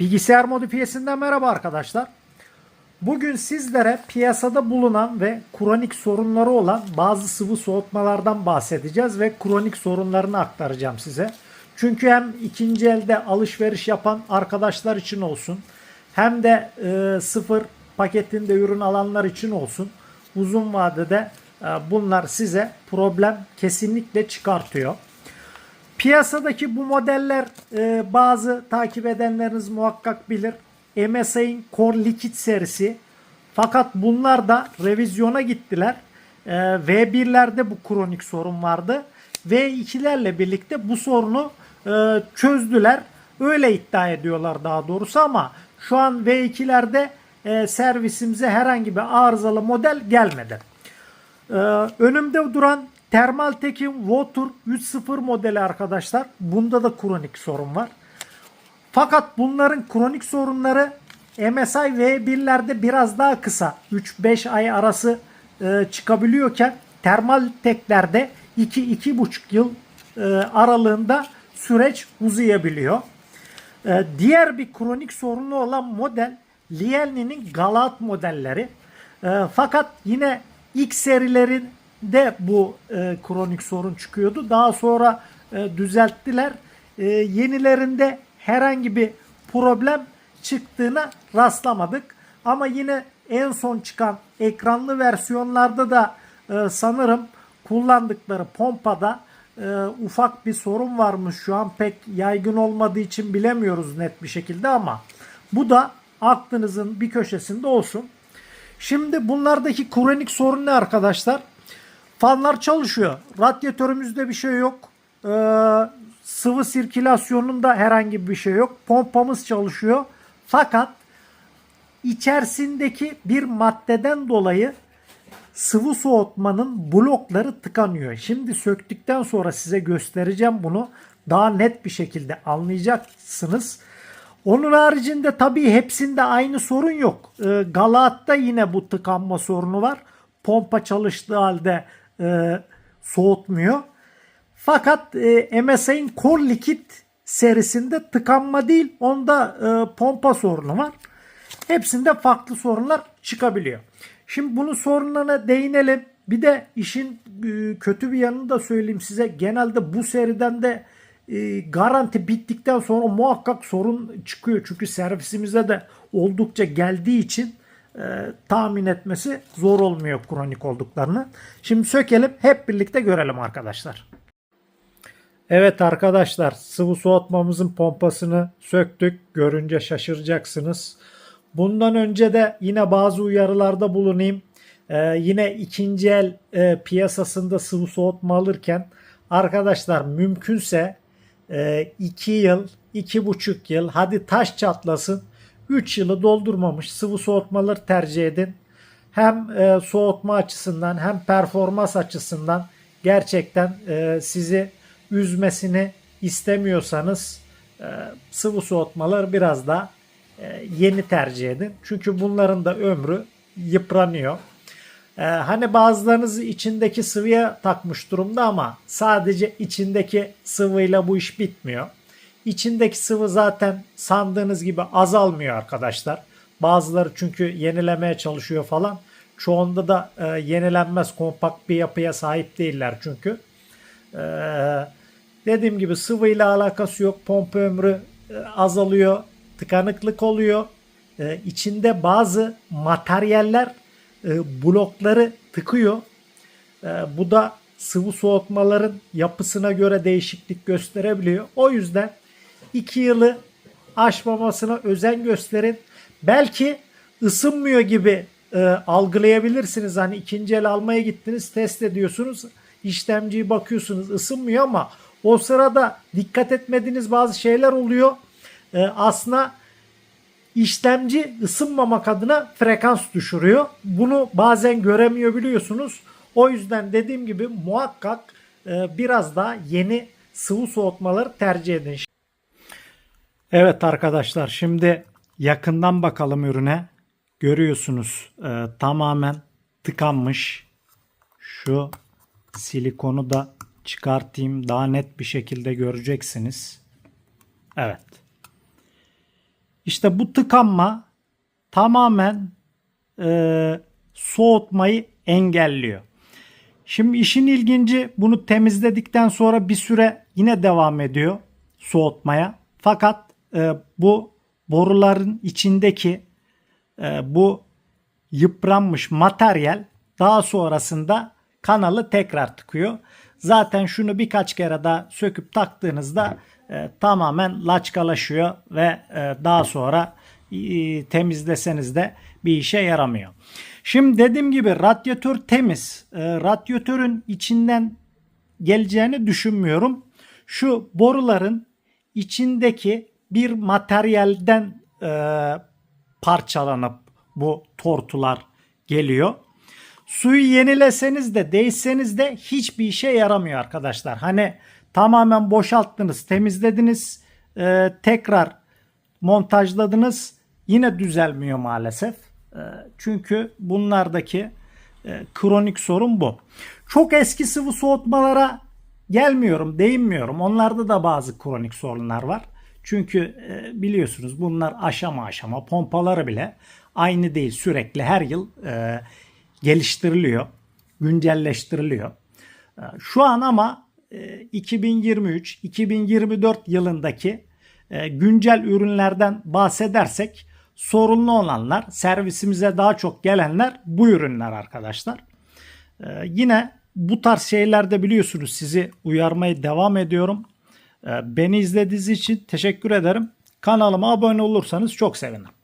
Bilgisayar modifiyesinden merhaba arkadaşlar. Bugün sizlere piyasada bulunan ve kronik sorunları olan bazı sıvı soğutmalardan bahsedeceğiz ve kronik sorunlarını aktaracağım size. Çünkü hem ikinci elde alışveriş yapan arkadaşlar için olsun hem de e, sıfır paketinde ürün alanlar için olsun uzun vadede e, bunlar size problem kesinlikle çıkartıyor. Piyasadaki bu modeller e, bazı takip edenleriniz muhakkak bilir. MSI'nin Core Liquid serisi. Fakat bunlar da revizyona gittiler. E, V1'lerde bu kronik sorun vardı. V2'lerle birlikte bu sorunu e, çözdüler. Öyle iddia ediyorlar daha doğrusu ama şu an V2'lerde e, servisimize herhangi bir arızalı model gelmedi. Ee, önümde duran Thermaltek'in Water 3.0 modeli arkadaşlar. Bunda da kronik sorun var. Fakat bunların kronik sorunları MSI V1'lerde biraz daha kısa. 3-5 ay arası e, çıkabiliyorken Thermaltek'lerde 2-2,5 yıl e, aralığında süreç uzayabiliyor. E, diğer bir kronik sorunu olan model Lielni'nin Galat modelleri. E, fakat yine ilk serilerinde bu e, kronik sorun çıkıyordu. Daha sonra e, düzelttiler. E, yenilerinde herhangi bir problem çıktığına rastlamadık. Ama yine en son çıkan ekranlı versiyonlarda da e, sanırım kullandıkları pompada e, ufak bir sorun varmış. Şu an pek yaygın olmadığı için bilemiyoruz net bir şekilde ama bu da aklınızın bir köşesinde olsun. Şimdi bunlardaki kronik sorun ne arkadaşlar? Fanlar çalışıyor. Radyatörümüzde bir şey yok. Ee, sıvı sirkülasyonunda herhangi bir şey yok. Pompamız çalışıyor. Fakat içerisindeki bir maddeden dolayı sıvı soğutmanın blokları tıkanıyor. Şimdi söktükten sonra size göstereceğim bunu. Daha net bir şekilde anlayacaksınız. Onun haricinde tabii hepsinde aynı sorun yok. E, Galat'ta yine bu tıkanma sorunu var. Pompa çalıştığı halde e, soğutmuyor. Fakat e, MSI'nin Core Liquid serisinde tıkanma değil onda e, pompa sorunu var. Hepsinde farklı sorunlar çıkabiliyor. Şimdi bunun sorunlarına değinelim. Bir de işin e, kötü bir yanını da söyleyeyim size. Genelde bu seriden de e, garanti bittikten sonra muhakkak sorun çıkıyor. Çünkü servisimize de oldukça geldiği için e, tahmin etmesi zor olmuyor kronik olduklarını. Şimdi sökelim hep birlikte görelim arkadaşlar. Evet arkadaşlar sıvı soğutmamızın pompasını söktük. Görünce şaşıracaksınız. Bundan önce de yine bazı uyarılarda bulunayım. Ee, yine ikinci el e, piyasasında sıvı soğutma alırken arkadaşlar mümkünse 2 yıl, 2,5 yıl hadi taş çatlasın 3 yılı doldurmamış sıvı soğutmaları tercih edin. Hem e, soğutma açısından hem performans açısından gerçekten e, sizi üzmesini istemiyorsanız e, sıvı soğutmaları biraz da e, yeni tercih edin. Çünkü bunların da ömrü yıpranıyor. Ee, hani bazılarınız içindeki sıvıya takmış durumda ama sadece içindeki sıvıyla bu iş bitmiyor. İçindeki sıvı zaten sandığınız gibi azalmıyor arkadaşlar. Bazıları çünkü yenilemeye çalışıyor falan. Çoğunda da e, yenilenmez kompakt bir yapıya sahip değiller çünkü. Ee, dediğim gibi sıvıyla alakası yok. Pompa ömrü e, azalıyor. Tıkanıklık oluyor. Ee, içinde bazı materyaller e, blokları tıkıyor. E, bu da sıvı soğutmaların yapısına göre değişiklik gösterebiliyor. O yüzden 2 yılı aşmamasına özen gösterin. Belki ısınmıyor gibi e, algılayabilirsiniz. Hani ikinci el almaya gittiniz test ediyorsunuz. işlemciyi bakıyorsunuz ısınmıyor ama o sırada dikkat etmediğiniz bazı şeyler oluyor. E, aslında işlemci ısınmamak adına frekans düşürüyor. Bunu bazen göremiyor biliyorsunuz. O yüzden dediğim gibi muhakkak e, biraz daha yeni sıvı soğutmaları tercih edin. Evet arkadaşlar şimdi yakından bakalım ürüne. Görüyorsunuz e, tamamen tıkanmış. Şu silikonu da çıkartayım daha net bir şekilde göreceksiniz. Evet. İşte bu tıkanma tamamen e, soğutmayı engelliyor. Şimdi işin ilginci bunu temizledikten sonra bir süre yine devam ediyor soğutmaya. Fakat e, bu boruların içindeki e, bu yıpranmış materyal daha sonrasında kanalı tekrar tıkıyor. Zaten şunu birkaç kere daha söküp taktığınızda e, tamamen laçkalaşıyor ve e, daha sonra e, temizleseniz de bir işe yaramıyor. Şimdi dediğim gibi radyatör temiz. E, radyatörün içinden geleceğini düşünmüyorum. Şu boruların içindeki bir materyalden e, parçalanıp bu tortular geliyor. Suyu yenileseniz de değişseniz de hiçbir işe yaramıyor arkadaşlar. Hani tamamen boşalttınız, temizlediniz, e, tekrar montajladınız yine düzelmiyor maalesef. E, çünkü bunlardaki e, kronik sorun bu. Çok eski sıvı soğutmalara gelmiyorum, değinmiyorum. Onlarda da bazı kronik sorunlar var. Çünkü e, biliyorsunuz bunlar aşama aşama pompaları bile aynı değil. Sürekli her yıl e, geliştiriliyor, güncelleştiriliyor. E, Şu an ama e, 2023-2024 yılındaki güncel ürünlerden bahsedersek sorunlu olanlar, servisimize daha çok gelenler bu ürünler arkadaşlar. Yine bu tarz şeylerde biliyorsunuz sizi uyarmaya devam ediyorum. Ee, beni izlediğiniz için teşekkür ederim. Kanalıma abone olursanız çok sevinirim.